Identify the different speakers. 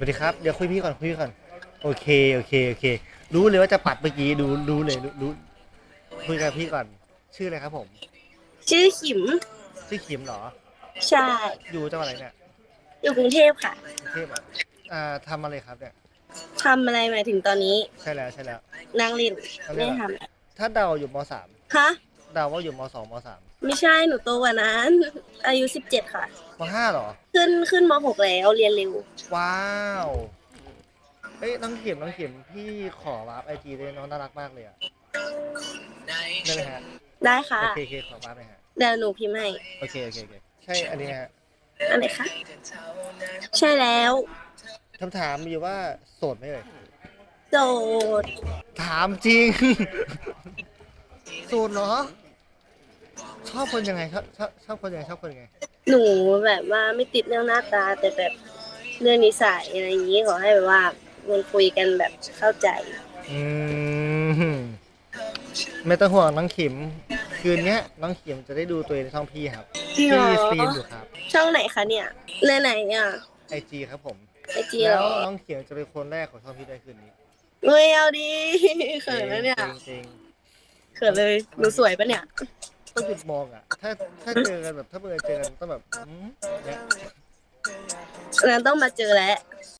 Speaker 1: สวัสดีครับ เดี๋ยวคุยพี่ก่อนคุยพี่ก่อน โอเค โอเค โอเค รู้เลยว่าจะปัดเมื่อกี้ดูรู้เลยรู้รู้คุยกับพี่ก่อน ชื่ออะไรครับผม
Speaker 2: ชื่อขิม
Speaker 1: ชื่อขิมเหรอ
Speaker 2: ใช่
Speaker 1: อยู่จังหวัดอะไรเนี่ย
Speaker 2: อยู่กรุงเทพค่ะ
Speaker 1: กรุงเทพเหรออ่าทำอะไรครับเนี่ย
Speaker 2: ทำอะไรหมายถึงตอนนี้
Speaker 1: ใช่แล้วใช่แล้ว
Speaker 2: นั่งเล่น
Speaker 1: นั่งเล่
Speaker 2: ไม่
Speaker 1: น
Speaker 2: ท
Speaker 1: ถ้าเดาอยู่มสามำ
Speaker 2: ฮะ
Speaker 1: เดาว่าอยู่มสองมสาม
Speaker 2: ไม่ใช่หนูโตกว่านั้น อายุสิบเจ็ดค่ะ
Speaker 1: มห้าเหรอ
Speaker 2: ขึ้นขึ้นมหกแล้วเรียนเร็ว
Speaker 1: ว้าวเอ้ยน้องเข็มน้องเข็มพี่ขอวาร์ปไอจีเลยน้องน่ารักมากเลยอะได้ไหมฮะ
Speaker 2: ได้ค่ะ
Speaker 1: โอเคโอเคขอวาร์ปหน่อยฮะ
Speaker 2: เดี๋ยวหนูพิมพ์ให้
Speaker 1: โอเคโอเคโอเคใช่อันนี้ฮะ
Speaker 2: อันไหนคะ ใช่แล้ว
Speaker 1: คำถามมีอยู่ว่าโสดไหมเอ่ย
Speaker 2: โสด
Speaker 1: ถามจริง โสดเหรอชอบคนยังไงชอบชอบชอบคนยังไงชอบคนยังไง
Speaker 2: หนูแบบว่าไม่ติดเรื่องหน้าตา แต่แบบเรื่องนิสัยอะไรอย่างนี้ขอให้แบบว่ามันคุยกันแบบเข้าใจ
Speaker 1: อืมไม่ต้องห่วงน้องเข็มคืนเนี้ยน้องเข็มจะได้ดูตัวเองในช่องพี่ครับ
Speaker 2: จริงเหร
Speaker 1: พี่
Speaker 2: อ
Speaker 1: สตรีมอยู่ครับ
Speaker 2: ช่องไหนคะเนี่ยในไหนอะ
Speaker 1: ไอจีครับผม
Speaker 2: ไอจีเหร
Speaker 1: แล้ว
Speaker 2: อ
Speaker 1: น้องเข็มจะเป็นคนแรกของช่องพี่ได้คืนนี้
Speaker 2: เฮ้ยเอาดีเขินแล้วเนี่ย
Speaker 1: จริงจริง
Speaker 2: เขินเลยหนูสวยปะเนี่ย
Speaker 1: ๆ ต้องหยุดมองอะ ถ้าถ้าเจอกันแบบถ้าเมื่อเจอกันต้องแบบอืมเนี่ย
Speaker 2: งั้นต้องมาเจอแล้ว